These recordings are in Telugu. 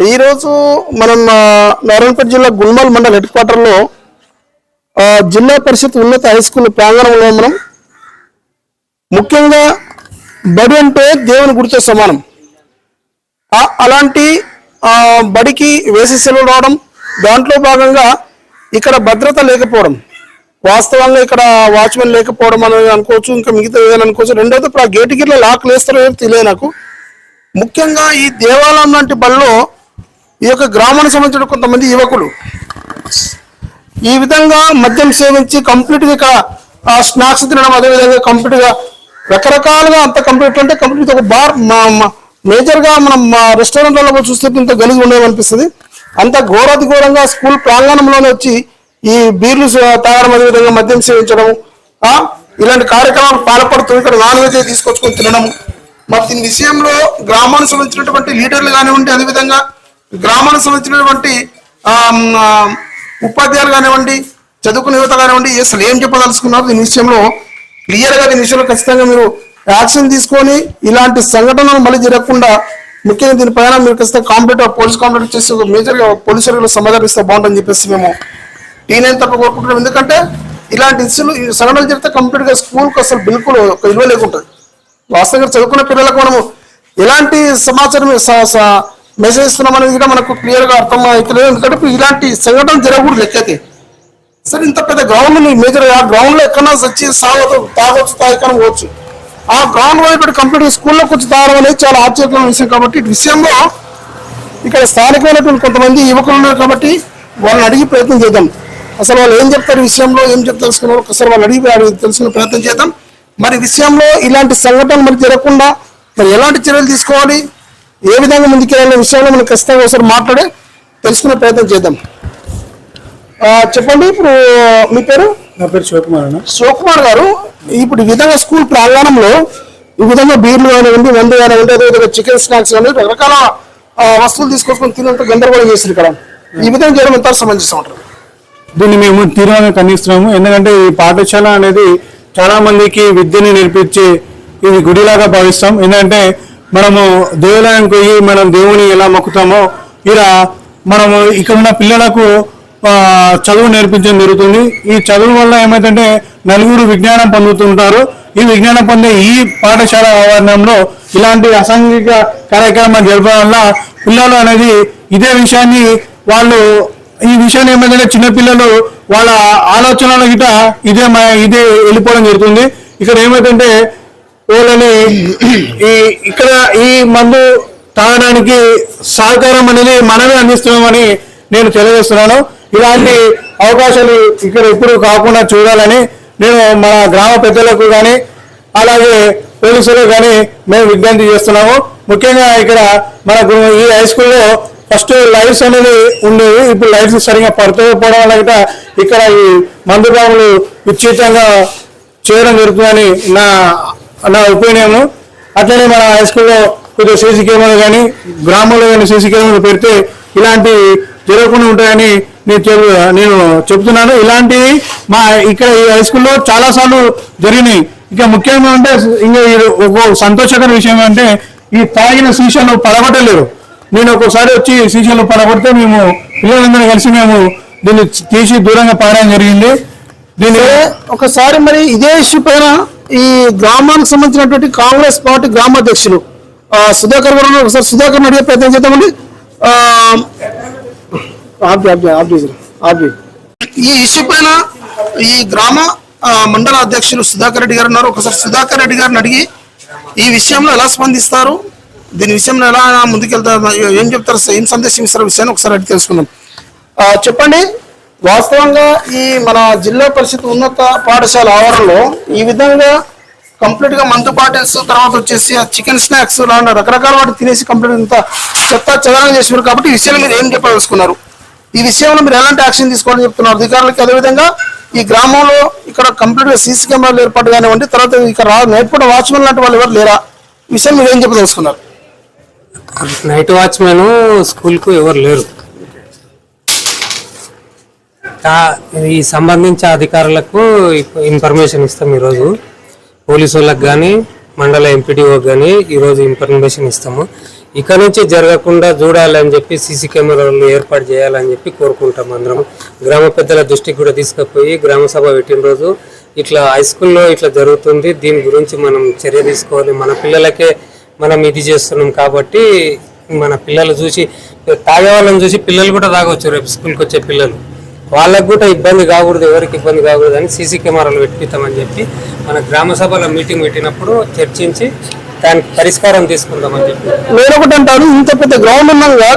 ఈరోజు మనం నారాయణపేట జిల్లా గుల్మాల్ మండల్ హెడ్ క్వార్టర్లో జిల్లా పరిషత్ ఉన్నత హై స్కూల్ ప్రాంగణంలో మనం ముఖ్యంగా బడి అంటే దేవుని గుడితో సమానం. అలాంటి బడికి వేసి సెలవు రావడం దాంట్లో భాగంగా ఇక్కడ భద్రత లేకపోవడం వాస్తవంగా ఇక్కడ వాచ్మెన్ లేకపోవడం అనేది అనుకోవచ్చు ఇంకా మిగతా ఏదైనా అనుకోవచ్చు రెండోది ఇప్పుడు ఆ గేటు గిట్ల లాక్ లేస్తారో ఏమో తెలియదు నాకు. ముఖ్యంగా ఈ దేవాలయం లాంటి బడిలో ఈ యొక్క గ్రామానికి సంబంధించిన కొంతమంది యువకులు ఈ విధంగా మద్యం సేవించి కంప్లీట్గా ఇక్కడ ఆ స్నాక్స్ తినడం అదేవిధంగా కంప్లీట్గా రకరకాలుగా అంత కంప్లీట్ అంటే కంప్లీట్ ఒక బార్ మేజర్గా మనం మనం రెస్టారెంట్లలో చూస్తే ఇంత గలిగి ఉండేవి అనిపిస్తుంది. అంత ఘోరాతి ఘోరంగా స్కూల్ ప్రాంగణంలోనే వచ్చి ఈ బీర్లు తాగడం అదేవిధంగా మద్యం సేవించడం ఇలాంటి కార్యక్రమాలు పాల్పడుతూ ఇక్కడ నాన్ వెజ్ తీసుకొచ్చుకొని తినడం మరి దీని విషయంలో గ్రామానికి సంబంధించినటువంటి లీడర్లు కానివ్వండి అదేవిధంగా గ్రామానికి సంబంధించినటువంటి ఉపాధ్యాయులు కానివ్వండి చదువుకునే యువత కానివ్వండి అసలు ఏం చెప్పదలుచుకున్నారు? దీని విషయంలో క్లియర్గా దీని విషయంలో ఖచ్చితంగా మీరు యాక్షన్ తీసుకొని ఇలాంటి సంఘటనలు మళ్ళీ జరగకుండా ముఖ్యంగా దీనిపైన మీరు ఖచ్చితంగా కాంప్లీట్ పోలీస్ కాంప్లీట్ చేసి ఒక మేజర్గా పోలీస్ పోలీసులు సమాధానం ఇస్తే బాగుంటుందని చెప్పేసి మేము నేనేం తప్ప కోరుకుంటున్నాం. ఎందుకంటే ఇలాంటి ఇన్సిలు సంఘటనలు జరిగితే కంప్లీట్గా స్కూల్కి అసలు బిల్కుల్ ఒక విలువ లేకుంటుంది. వాస్తవంగా చదువుకున్న పిల్లలకు మనము ఎలాంటి సమాచారం స- స- మెసేజ్ ఇస్తున్నాం అనేది కూడా మనకు క్లియర్గా అర్థం అవుతుంది ఎందుకంటే ఇప్పుడు ఇలాంటి సంఘటన జరగకూడదు లెక్కతే సరే ఇంత పెద్ద గ్రౌండ్ ఉంది మేజర్ ఆ గ్రౌండ్లో ఎక్కడన్నా వచ్చి సాగదు తాగొచ్చు తాగకనం పోవచ్చు. ఆ గ్రౌండ్ వైపు ఇప్పుడు కంప్లీట్ స్కూల్లో కొంచెం తాగడం అనేది చాలా ఆశ్చర్యకరమైన విషయం కాబట్టి విషయంలో ఇక్కడ స్థానికమైనటువంటి కొంతమంది యువకులు ఉన్నారు కాబట్టి వాళ్ళని అడిగి ప్రయత్నం చేద్దాం. అసలు వాళ్ళు ఏం చెప్తారు విషయంలో ఏం చెప్తారు తెలుసుకున్నారు ఒకసారి వాళ్ళు అడిగి తెలుసుకునే ప్రయత్నం చేద్దాం. మరి విషయంలో ఇలాంటి సంఘటనలు మరి జరగకుండా మరి ఎలాంటి చర్యలు తీసుకోవాలి? ఏ విధంగా ముందుకెళ్ళాలనే విషయంలో మనం ఖచ్చితంగా ఒకసారి మాట్లాడి తెలుసుకునే ప్రయత్నం చేద్దాం. చెప్పండి ఇప్పుడు మీ పేరు? నా పేరు శివకుమార్ అన్న. శివకుమార్ గారు ఇప్పుడు ఈ విధంగా స్కూల్ ప్రాంగణంలో ఈ విధంగా బీర్లు కానివ్వండి మందు కానివ్వండి అదేవిధంగా చికెన్ స్నాక్స్ కానీ రకరకాల వస్తువులు తీసుకొచ్చుకొని తినంత గందరగోళం చేసింది ఇక్కడ. ఈ విధంగా చేయడం ఎంత సమంజసం అంటారు? దీన్ని మేము తీవ్రంగా ఖండిస్తున్నాము. ఎందుకంటే ఈ పాఠశాల అనేది చాలా మందికి విద్యని నేర్పించే ఇది గుడిలాగా భావిస్తాం. ఎందుకంటే మనము దేవాలయానికి పోయి మనం దేవుని ఎలా మొక్కుతామో ఇలా మనము ఇక్కడ ఉన్న పిల్లలకు చదువు నేర్పించడం జరుగుతుంది. ఈ చదువు వల్ల ఏమైందంటే నలుగురు విజ్ఞానం పొందుతుంటారు. ఈ విజ్ఞానం పొందే ఈ పాఠశాల ఆవరణంలో ఇలాంటి అసాంఘిక కార్యక్రమాలు జరపడం వల్ల పిల్లలు అనేది ఇదే విషయాన్ని వాళ్ళు ఈ విషయాన్ని ఏమైందంటే చిన్నపిల్లలు వాళ్ళ ఆలోచనల గిట ఇదే ఇదే వెళ్ళిపోవడం జరుగుతుంది. ఇక్కడ ఏమైందంటే వీళ్ళని ఈ ఇక్కడ ఈ మందు తాగడానికి సహకారం అనేది మనమే అందిస్తున్నామని నేను తెలియజేస్తున్నాను. ఇలాంటి అవకాశాలు ఇక్కడ ఎప్పుడు కాకుండా చూడాలని నేను మన గ్రామ పెద్దలకు కానీ అలాగే పోలీసులకు కానీ మేము విజ్ఞప్తి చేస్తున్నాము. ముఖ్యంగా ఇక్కడ మనకు ఈ హై స్కూల్లో ఫస్ట్ లైట్స్ అనేది ఉండేవి. ఇప్పుడు లైట్స్ సరిగా పడుతుపోవడం వల్ల ఇక్కడ ఈ మందు బాబులు ఉచితంగా చేయడం జరుగుతుందని నా నా ఒపీనియన్ అట్లనే మన హై స్కూల్లో కొద్దిగా సీసీ కెమెరాలు కానీ గ్రామంలో కానీ సీసీ కెమెరాలు పెడితే ఇలాంటి జరగకుండా ఉంటాయని నేను చెప్ నేను చెప్తున్నాను. ఇలాంటివి మా ఇక్కడ ఈ హై స్కూల్లో చాలాసార్లు జరిగినాయి. ఇక ముఖ్యంగా అంటే ఇంకా ఇది ఒక సంతోషకర విషయం అంటే ఈ తాగిన సీసాలు పడగొట్టలేరు. నేను ఒక్కోసారి వచ్చి సీసాలు పడగొడితే మేము పిల్లలందరూ కలిసి మేము దీన్ని తీసి దూరంగా పాడడం జరిగింది. దీని ఒకసారి మరి ఇదే ఇష్యూ పైన ఈ గ్రామానికి సంబంధించినటువంటి కాంగ్రెస్ పార్టీ గ్రామాధ్యక్షులు సుధాకర్ గారు. ఒకసారి సుధాకర్ అడిగే ప్రయత్నం చేద్దామండి. ఆ, ఈ ఇష్యూ పైన ఈ గ్రామ మండల అధ్యక్షులు సుధాకర్ రెడ్డి గారు ఉన్నారు. ఒకసారి సుధాకర్ రెడ్డి గారిని అడిగి ఈ విషయంలో ఎలా స్పందిస్తారు? దీని విషయంలో ఎలా ముందుకెళ్తారు? ఏం చెప్తారు? ఏం సందేశం ఇస్తారు? విషయాన్ని ఒకసారి అడిగి తెలుసుకుందాం. చెప్పండి. వాస్తవంగా ఈ మన జిల్లా పరిషత్ ఉన్నత పాఠశాల ఆవరణలో ఈ విధంగా కంప్లీట్గా మందు బాటిల్స్ తర్వాత వచ్చేసి ఆ చికెన్ స్నాక్స్ లాంటి రకరకాల వాటి తినేసి కంప్లీట్ ఇంత చెత్త చెదనం చేసినారు కాబట్టి ఈ విషయంలో మీరు ఏం చెప్పదలుచుకున్నారు? ఈ విషయంలో మీరు ఎలాంటి యాక్షన్ తీసుకోవాలని చెప్తున్నారు? అధికారులకి అదేవిధంగా ఈ గ్రామంలో ఇక్కడ కంప్లీట్గా సీసీ కెమెరాలు ఏర్పాటు కానివ్వండి తర్వాత ఇక్కడ రా వాచ్మెన్ లాంటి వాళ్ళు ఎవరు లేరా? విషయం మీరు ఏం చెప్పదలుచుకున్నారు? నైట్ వాచ్మెన్ స్కూల్కు ఎవరు లేరు. ఈ సంబంధించిన అధికారులకు ఇన్ఫర్మేషన్ ఇస్తాం ఈరోజు. పోలీసు వాళ్ళకి కానీ మండల ఎంపీడీఓకి కానీ ఈరోజు ఇన్ఫర్మేషన్ ఇస్తాము. ఇక నుంచి జరగకుండా చూడాలని చెప్పి సీసీ కెమెరాలు ఏర్పాటు చేయాలని చెప్పి కోరుకుంటాం అందరం. గ్రామ పెద్దల దృష్టికి కూడా తీసుకుపోయి గ్రామ సభ పెట్టిన రోజు ఇట్లా హై స్కూల్లో ఇట్లా జరుగుతుంది. దీని గురించి మనం చర్య తీసుకోవాలి. మన పిల్లలకే మనం ఇది చేస్తున్నాం కాబట్టి మన పిల్లలు చూసి తాగే వాళ్ళని చూసి పిల్లలు కూడా తాగొచ్చు రేపు స్కూల్కి వచ్చే పిల్లలు. వాళ్ళకు కూడా ఇబ్బంది కాకూడదు ఎవరికి ఇబ్బంది కాకూడదు అని సీసీ కెమెరాలు పెట్టిస్తామని చెప్పి మన గ్రామ సభలో మీటింగ్ పెట్టినప్పుడు చర్చించి దానికి పరిష్కారం తీసుకుందామని చెప్పి. నేను ఒకటి అంటాను ఇంత పెద్ద గ్రౌండ్ ఉన్నాగా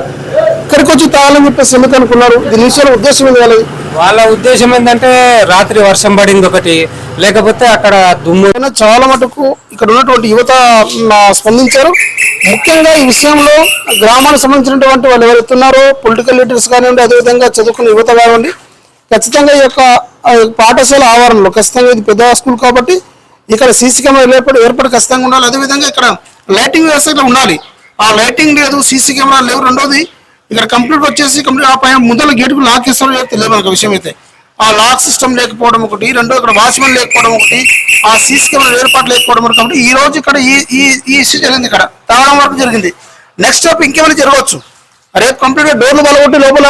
ఇక్కడికి వచ్చి తాగాలని చెప్పేసి ఎందుకు అనుకున్నారు. దీని విషయంలో ఉద్దేశం ఏంది వాళ్ళ ఉద్దేశం ఏంటంటే రాత్రి వర్షం పడింది ఒకటి లేకపోతే అక్కడ దుమ్ము చాలా మటుకు ఇక్కడ ఉన్నటువంటి యువత స్పందించారు. ముఖ్యంగా ఈ విషయంలో గ్రామానికి సంబంధించినటువంటి వాళ్ళు ఎవరైతే పొలిటికల్ లీడర్స్ కానివ్వండి అదేవిధంగా చదువుకున్న యువత కానివ్వండి ఖచ్చితంగా ఈ యొక్క పాఠశాల ఆవరణలో ఖచ్చితంగా ఇది పెద్ద స్కూల్ కాబట్టి ఇక్కడ సీసీ కెమెరా ఏర్పాటు ఏర్పాటు ఖచ్చితంగా ఉండాలి. అదేవిధంగా ఇక్కడ లైటింగ్ వ్యవస్థ ఇక్కడ ఉండాలి. ఆ లైటింగ్ లేదు సీసీ కెమెరా లేవు. రెండోది ఇక్కడ కంప్లీట్ వచ్చేసి కంప్లీట్ ఆ పైన ముందర గేటుకు లాక్ ఇస్తారో తెలియదు మనకు విషయం అయితే. ఆ లాక్ సిస్టమ్ లేకపోవడం ఒకటి. రెండో ఇక్కడ వాచ్మెన్ లేకపోవడం ఒకటి. ఆ సీసీ కెమెరా ఏర్పాటు లేకపోవడం వరకు కాబట్టి ఈ రోజు ఇక్కడ ఈ ఈ ఈ ఇష్యూ జరిగింది ఇక్కడ. తాగడం వరకు జరిగింది. నెక్స్ట్ స్టెప్ ఇంకేమైనా జరగవచ్చు? రేపు కంప్లీట్గా డోర్లు బలగొట్టి లోపల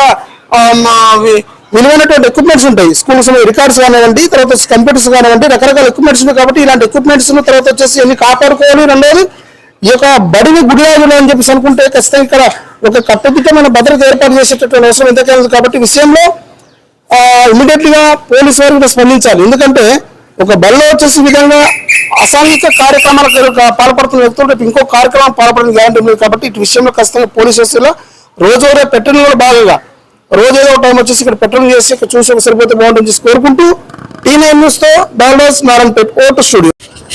విలువైనటువంటి ఎక్విప్మెంట్స్ ఉంటాయి. స్కూల్ రికార్డ్స్ కానివ్వండి తర్వాత వచ్చి కంప్యూటర్స్ కానివ్వండి రకరకాల ఎక్విప్మెంట్స్ ఉన్నాయి కాబట్టి ఇలాంటి ఎక్విప్మెంట్స్ తర్వాత వచ్చేసి అన్ని కాపాడుకోవాలి? రెండోది ఈ యొక్క బడిని గుడియాగులు అని చెప్పేసి అనుకుంటే ఖచ్చితంగా ఇక్కడ ఒక కట్టుదిట్టమైన భద్రత ఏర్పాటు చేసేటటువంటి అవసరం ఎంతకైనా కాబట్టి విషయంలో ఇమీడియట్లీగా పోలీసు వారు కూడా స్పందించాలి. ఎందుకంటే ఒక బడిలో వచ్చేసి విధంగా అసాంఘిక కార్యక్రమాలకు పాల్పడుతున్న వ్యక్తులు ఇంకో కార్యక్రమం పాల్పడిన గ్యారంటీ ఉంది కాబట్టి ఇటు విషయంలో ఖచ్చితంగా పోలీస్ వ్యవస్థలో రోజువారీ పెట్రోలింగ్ భాగంగా రోజు ఏదో ఒక టైం వచ్చేసి ఇక్కడ పెట్రోలింగ్ చేసి ఇక్కడ చూసి ఒక సరిపోతే బాగుంటుంది చెప్పేసి కోరుకుంటూ టీ నైన్ న్యూస్తో డాల్డాస్ ఓటు స్టూడియో.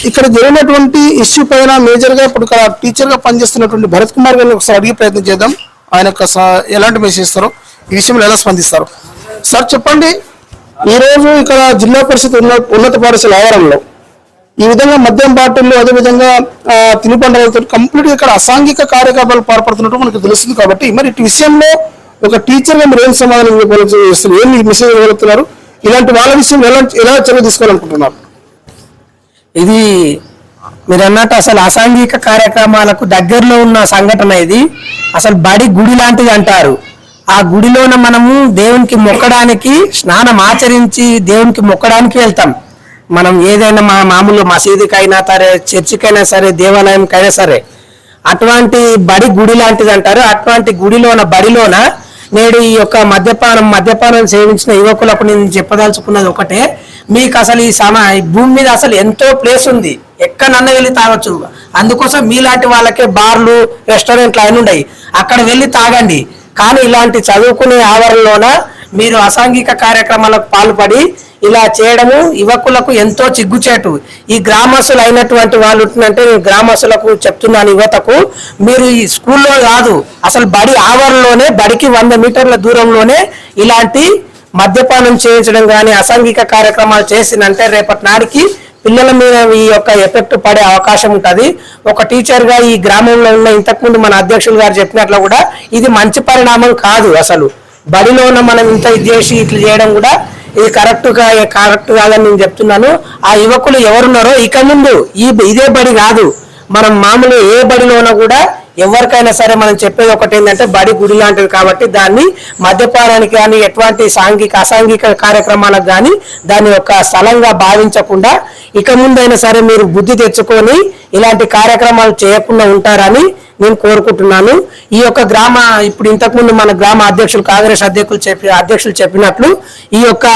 ఇక్కడ జరిగినటువంటి ఇష్యూ పైన మేజర్గా ఇప్పుడు ఇక్కడ టీచర్గా పనిచేస్తున్నటువంటి భరత్ కుమార్ గారిని ఒకసారి అడిగే ప్రయత్నం చేద్దాం. ఆయన ఎలాంటి మెసేజ్ ఇస్తారో ఈ విషయంలో ఎలా స్పందిస్తారు. సార్ చెప్పండి. ఈ రోజు ఇక్కడ జిల్లా పరిషత్ ఉన్న ఉన్నత పాఠశాల ఆవరణలో ఈ విధంగా మద్యం బాటిల్లో అదేవిధంగా ఆ, కంప్లీట్గా ఇక్కడ అసాంఘిక కార్యకలాపాలు పాల్పడుతున్నట్టు మనకు తెలుస్తుంది కాబట్టి మరి ఇటు విషయంలో ఒక టీచర్గా మీరు ఏం సమాధానం ఇవ్వగలుగుతున్నారు ఏం మెసేజ్ ఇవ్వగలుగుతున్నారు? ఇలాంటి వాళ్ళ విషయం ఎలా ఎలా చర్య తీసుకోవాలనుకుంటున్నారు? ఇది మీరు అన్నట్టు అసలు అసాంఘిక కార్యక్రమాలకు దగ్గరలో ఉన్న సంఘటన ఇది. అసలు బడి గుడి లాంటిది అంటారు. ఆ గుడిలోన మనము దేవునికి మొక్కడానికి స్నానం ఆచరించి దేవునికి మొక్కడానికి వెళ్తాం. మనం ఏదైనా మా మామూలు మసీదుకైనా సరే చర్చికైనా సరే దేవాలయంకైనా సరే అటువంటి బడి గుడి లాంటిది అంటారు. అటువంటి గుడిలోన బడిలోన నేడు ఈ యొక్క మద్యపానం మద్యపానం సేవించిన యువకులకు నేను చెప్పదలుచుకున్నది ఒకటే. మీకు అసలు ఈ సమా ఈ భూమి మీద అసలు ఎంతో ప్లేస్ ఉంది. ఎక్కడన్నా వెళ్ళి తాగొచ్చు. అందుకోసం మీలాంటి వాళ్ళకే బార్లు రెస్టారెంట్లు అయిన ఉన్నాయి. అక్కడ వెళ్ళి తాగండి. కానీ ఇలాంటి చదువుకునే ఆవరణలోన మీరు అసాంఘిక కార్యక్రమాలకు పాల్పడి ఇలా చేయడము యువకులకు ఎంతో చిగ్గుచేటు. ఈ గ్రామస్తులు అయినటువంటి వాళ్ళు అంటే నేను గ్రామస్తులకు చెప్తున్నాను యువతకు మీరు ఈ స్కూల్లో కాదు అసలు బడి ఆవరణలోనే బడికి వంద మీటర్ల దూరంలోనే ఇలాంటి మద్యపానం చేయించడం కానీ అసాంఘిక కార్యక్రమాలు చేసిందంటే రేపటి నాడికి పిల్లల మీద ఈ యొక్క ఎఫెక్ట్ పడే అవకాశం ఉంటుంది. ఒక టీచర్గా ఈ గ్రామంలో ఉన్న ఇంతకుముందు మన అధ్యక్షులు గారు చెప్పినట్లు కూడా ఇది మంచి పరిణామం కాదు అసలు. బడిలో ఉన్న మనం ఇంత ఇది చేసి ఇట్లా చేయడం కూడా ఇది కరెక్ట్గా కరెక్ట్ కాదని నేను చెప్తున్నాను. ఆ యువకులు ఎవరున్నారో ఇక ముందు ఈ ఇదే బడి కాదు. మనం మామూలు ఏ బడిలోన కూడా ఎవరికైనా సరే మనం చెప్పేది ఒకటి ఏంటంటే బడి గుడి లాంటిది కాబట్టి దాన్ని మద్యపానానికి కానీ ఎటువంటి సాంఘిక అసాంఘిక కార్యక్రమాలకు కానీ దాన్ని యొక్క స్థలంగా భావించకుండా ఇక ముందైనా సరే మీరు బుద్ధి తెచ్చుకొని ఇలాంటి కార్యక్రమాలు చేయకుండా ఉంటారని నేను కోరుకుంటున్నాను. ఈ యొక్క గ్రామ ఇప్పుడు ఇంతకుముందు మన గ్రామ అధ్యక్షులు కాంగ్రెస్ అధ్యక్షులు చెప్పి అధ్యక్షులు చెప్పినట్లు ఈ యొక్క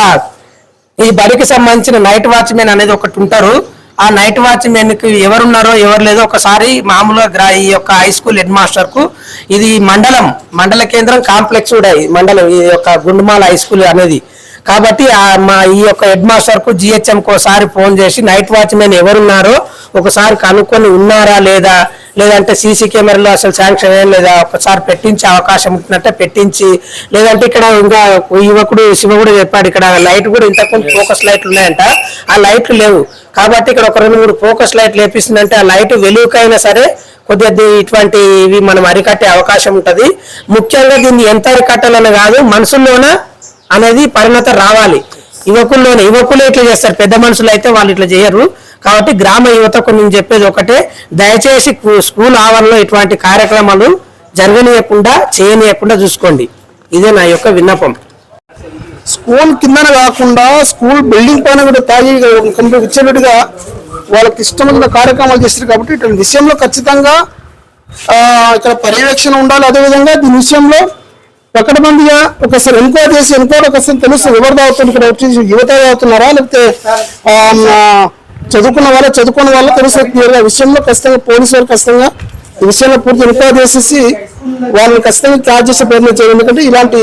ఈ బడికి సంబంధించిన నైట్ వాచ్మెన్ అనేది ఒకటి ఉంటారు. ఆ నైట్ వాచ్ మెన్కి ఎవరున్నారో ఎవరు లేదో ఒకసారి మామూలుగా ఈ యొక్క హై స్కూల్ హెడ్ మాస్టర్కు ఇది మండలం మండల కేంద్రం కాంప్లెక్స్ కూడా ఈ మండలం ఈ యొక్క గుండుమాల హై స్కూల్ అనేది. కాబట్టి మా ఈ యొక్క హెడ్ మాస్టర్కు ఒకసారి ఫోన్ చేసి నైట్ వాచ్మెన్ ఎవరున్నారో ఒకసారి కనుక్కొని ఉన్నారా లేదా లేదంటే సీసీ కెమెరాలో అసలు శాంక్షన్ ఏం లేదా ఒకసారి పెట్టించే అవకాశం ఉంటుందంటే పెట్టించి లేదంటే ఇక్కడ ఇంకా యువకుడు శివ కూడా చెప్పాడు ఇక్కడ లైట్ కూడా ఇంతకుముందు ఫోకస్ లైట్లు ఉన్నాయంట. ఆ లైట్లు లేవు. కాబట్టి ఇక్కడ ఒక రెండు మూడు ఫోకస్ లైట్లు లేపిస్తుందంటే ఆ లైట్ వెలుగుకైనా సరే కొద్దిగా దీ- ఇటువంటి ఇవి మనం అరికట్టే అవకాశం ఉంటుంది. ముఖ్యంగా దీన్ని ఎంత అరికట్టాలని కాదు మనసుల్లోన అనేది పరిణత రావాలి. యువకుల్లోనే యువకులు ఇట్లా చేస్తారు. పెద్ద మనుషులు అయితే వాళ్ళు ఇట్లా చేయరు. కాబట్టి గ్రామ యువతకు నేను చెప్పేది ఒకటే దయచేసి స్కూల్ ఆవరణలో ఇటువంటి కార్యక్రమాలు జరగనీయకుండా చేయనీయకుండా చూసుకోండి. ఇదే నా యొక్క విన్నపం. స్కూల్ కిందన కాకుండా స్కూల్ బిల్డింగ్ పైన కూడా తాగి కంప్లీట్ వాళ్ళకి ఇష్టమైన కార్యక్రమాలు చేస్తారు కాబట్టి ఇటువంటి విషయంలో ఖచ్చితంగా ఇక్కడ పర్యవేక్షణ ఉండాలి. అదేవిధంగా దీని విషయంలో ఒకటి మందిగా ఒకసారి ఎంక్వైరీ చేసి ఎంక్వైరీ ఒకసారి తెలుస్తుంది ఎవరు తాగుతున్నారు ఇక్కడ వచ్చి యువత తాగుతున్నారా లేకపోతే చదువుకున్న వాళ్ళ చదువుకున్న వాళ్ళ తెలుస్తుంది క్లియర్గా. విషయంలో ఖచ్చితంగా పోలీసు వారు ఖచ్చితంగా ఈ విషయంలో పూర్తి ఎంక్వైరీ చేసేసి వాళ్ళని ఖచ్చితంగా క్యాచ్ చేసే ప్రయత్నం చేయాలి. ఎందుకంటే ఇలాంటి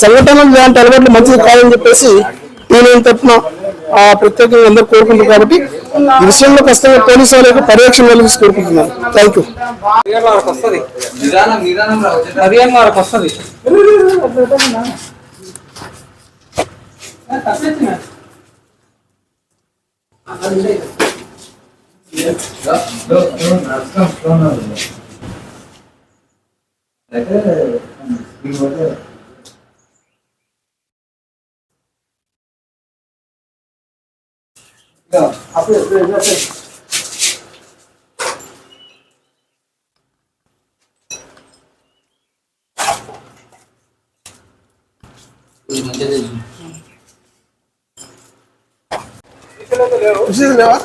సంఘటనలు ఇలాంటి అలవాట్లు మంచిది కాదని చెప్పేసి నేను తరఫున ప్రత్యేకంగా అందరూ కోరుకుంటున్నారు కాబట్టి ఈ విషయంలో ఖచ్చితంగా పోలీసు వాళ్ళకు పర్యవేక్షణ కలిగి కోరుకుంటున్నాను. థ్యాంక్ యూ అయితే పదిహేనున్నరకు వస్తుంది విషయం లేవా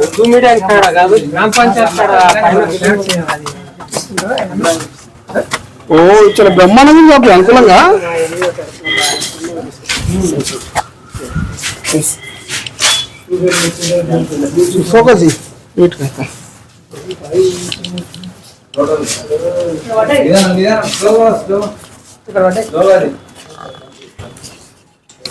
ఉర్దూ మీడియం కాడ కాదు గ్రామ పంచాయత్ ఓ చాలా బ్రహ్మాండంగా ఉంది అనుకూలంగా ఫోకస్ నీట్గా